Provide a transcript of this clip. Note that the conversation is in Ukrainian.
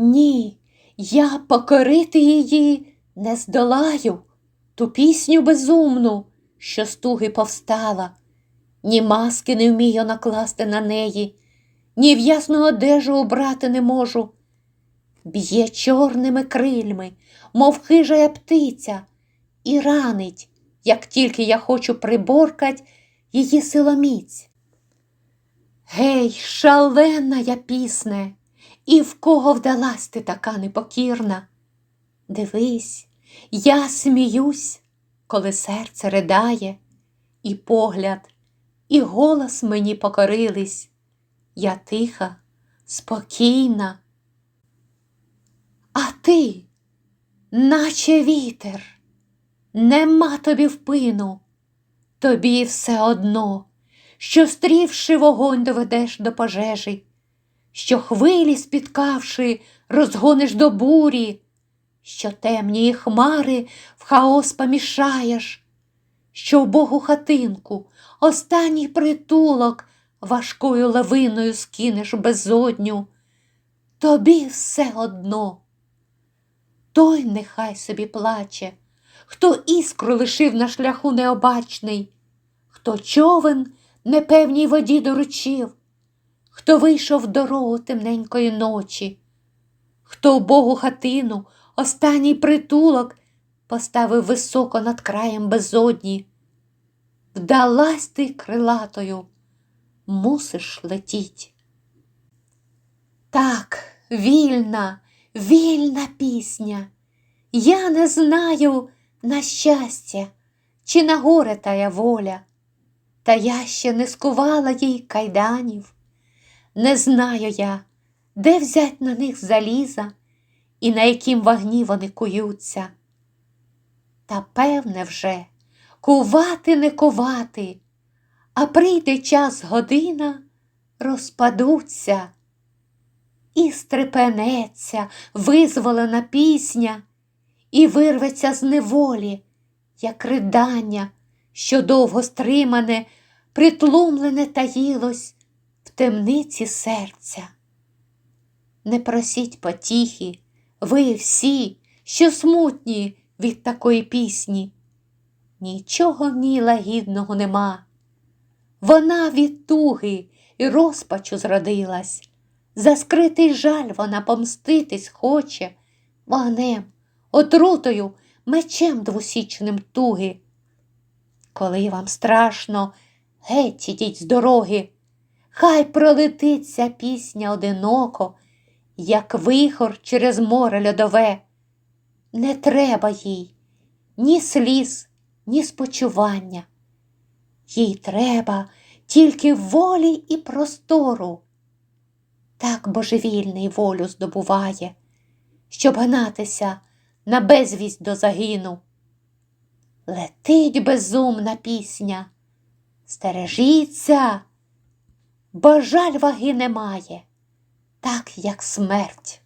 Ні, я покорити її не здолаю, ту пісню безумну, що з туги повстала, ні маски не вмію накласти на неї, ні в ясну одежу обрати не можу. Б'є чорними крильми, мов хижая птиця, і ранить, як тільки я хочу приборкать її силоміць. Гей, шалена я пісне, і в кого вдалась ти така непокірна? Дивись, я сміюсь, коли серце ридає, і погляд, і голос мені покорились. Я тиха, спокійна. А ти, наче вітер, нема тобі впину, тобі все одно, що стрівши вогонь доведеш до пожежі, що хвилі спіткавши, розгониш до бурі, що темні хмари в хаос помішаєш, що в Богу хатинку, останній притулок важкою лавиною скинеш безодню, тобі все одно. Той нехай собі плаче, хто іскру лишив на шляху необачний, хто човен непевній воді доручив, хто вийшов дорогу темненької ночі, хто в Богу хатину, останній притулок поставив високо над краєм безодні. Вдалась ти крилатою, мусиш летіть. Так, вільна, вільна пісня. Я не знаю на щастя, чи на горе тая воля, та я ще не скувала їй кайданів. Не знаю я, де взять на них заліза і на яким вогні вони куються. Та певне вже кувати не кувати, а прийде час година, розпадуться. І стрепенеться визволена пісня, і вирветься з неволі, як ридання, що довго стримане, притлумлене таїлось темниці серця. Не просіть потіхи, ви всі, що смутні від такої пісні. Нічого в ній лагідного нема. Вона від туги і розпачу зродилась. За скритий жаль вона помститись хоче вогнем, отрутою, мечем двусічним туги. Коли вам страшно, геть ідіть з дороги, хай пролетить ця пісня одиноко, як вихор через море льодове. Не треба їй ні сліз, ні спочування. Їй треба тільки волі і простору. Так божевільний волю здобуває, щоб гнатися на безвість до загину. Летить безумна пісня, стережіться, бо жаль ваги немає, так як смерть.